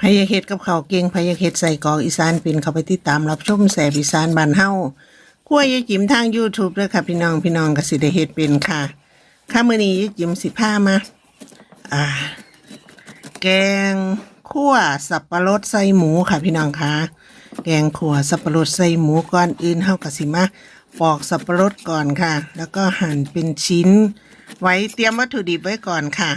พยาเฮ็ดกับข้าวเก่งพยาเฮ็ดใส่กอกอีสานเป็นเข้าไปติดตามรับชมแสบอีสานบ้านเฮาคั่วยายจิ๋มทาง YouTube เด้อค่ะพี่น้องพี่น้องก็สิได้เฮ็ดเป็นค่ะค่ะมื้อนี้ยายจิ๋มสิพามาอ่า แกงคั่วสับปะรดใส่หมูค่ะพี่น้องคะแกงขั่วสับปะรดใส่หมูก่อนอื่นเฮาก็สิมาปอกสับปะรดก่อนค่ะ แล้วก็หั่นเป็นชิ้น ไว้เตรียมวัตถุดิบไว้ก่อนค่ะ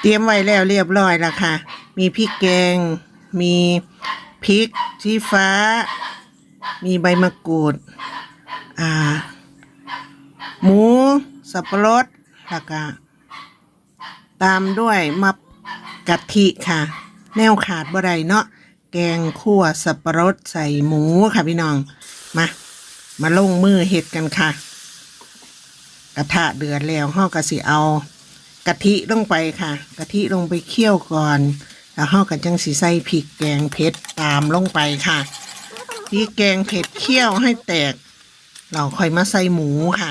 เตรียมไว้แล้วเรียบร้อยแล้วค่ะ มีพริกแกง มีพริกชี้ฟ้า มีใบมะกรูด อ่า หมู สับปะรดแล้วก็ตามด้วยมับกะทิค่ะ แนวขาดบ่ได้เนาะ แกงคั่วสับปะรดใส่หมูค่ะพี่น้อง มา มาลงมือเห็ดกันค่ะ กระทะเดือดแล้วห่อกระสิเอา กะทิลงไปค่ะ กะทิลงไปเคี่ยวก่อน แล้วห่อกันจังสีใส่พริกแกงเผ็ดตามลงไปค่ะพริกแกงเผ็ดเคี่ยวให้แตก เราค่อยมาใส่หมูค่ะ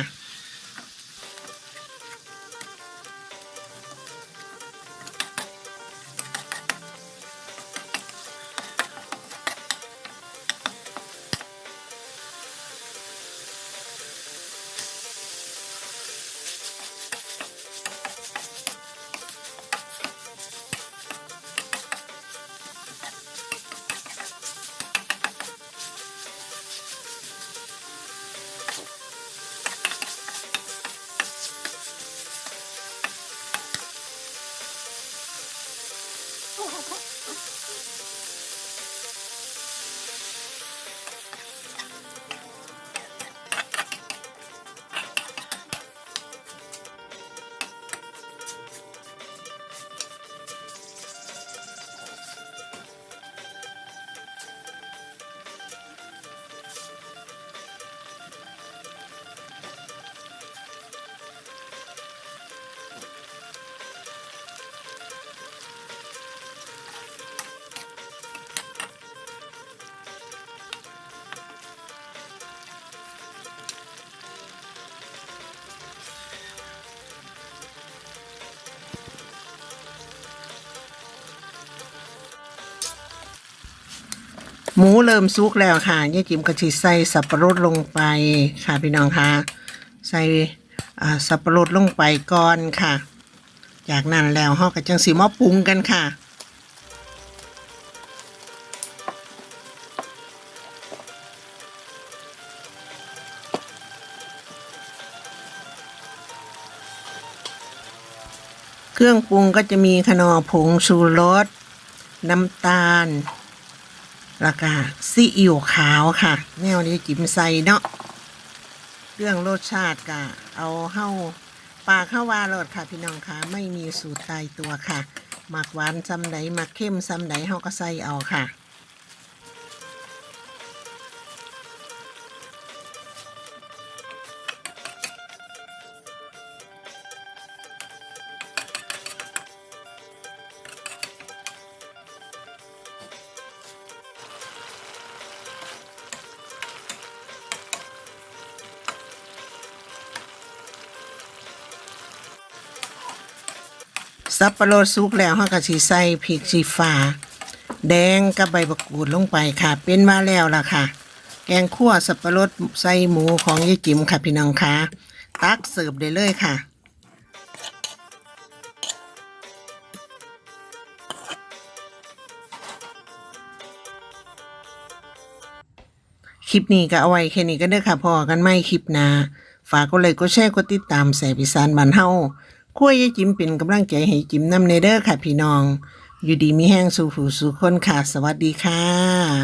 หมูเริ่มสุกแล้วค่ะยายจิ๋มก็สิใส่สับปะรดลงไปค่ะพี่น้องค่ะ ใส่สับปะรดลงไปก่อนค่ะ จากนั้นแล้วเฮาก็จังสิมาปรุงกันค่ะเครื่องปรุงก็จะมีขนอผงชูรส น้ำตาล แล้วก็ซีอิ๊วขาวค่ะ แนวนี้จิ้มใส่เนาะเรื่องรสชาติก็เอาเข้าปากเข้าวาโรดค่ะ พี่น้องค่ะไม่มีสูตรตายตัวค่ะหมักหวานซ้ำไหนหมักเข้มซ้ำไหนเฮาก็ใส่เอาค่ะ สับปะรดสุกแล้วเฮาก็สิใส่พริกชีฟ้า แดงกับใบมะกรูดลงไปค่ะ เป็นมาแล้วล่ะค่ะ แกงคั่วสับปะรดใส่หมูของยายจิ๋มค่ะพี่น้องค่ะตักเสิร์ฟได้เลยค่ะคลิปนี้ก็เอาไว้แค่นี้ก็เด้อค่ะพอกันไม่คลิปหน้าฝากกดไลค์กดแชร์กดติดตามแสบอีสานบ้านเฮา คุยยายจิมเป็นกำลังใจให้จิมนำในเด้อค่ะพี่น้อง อยู่ดีมีแห้งสู่ผู้สู่คนค่ะ สวัสดีค่ะ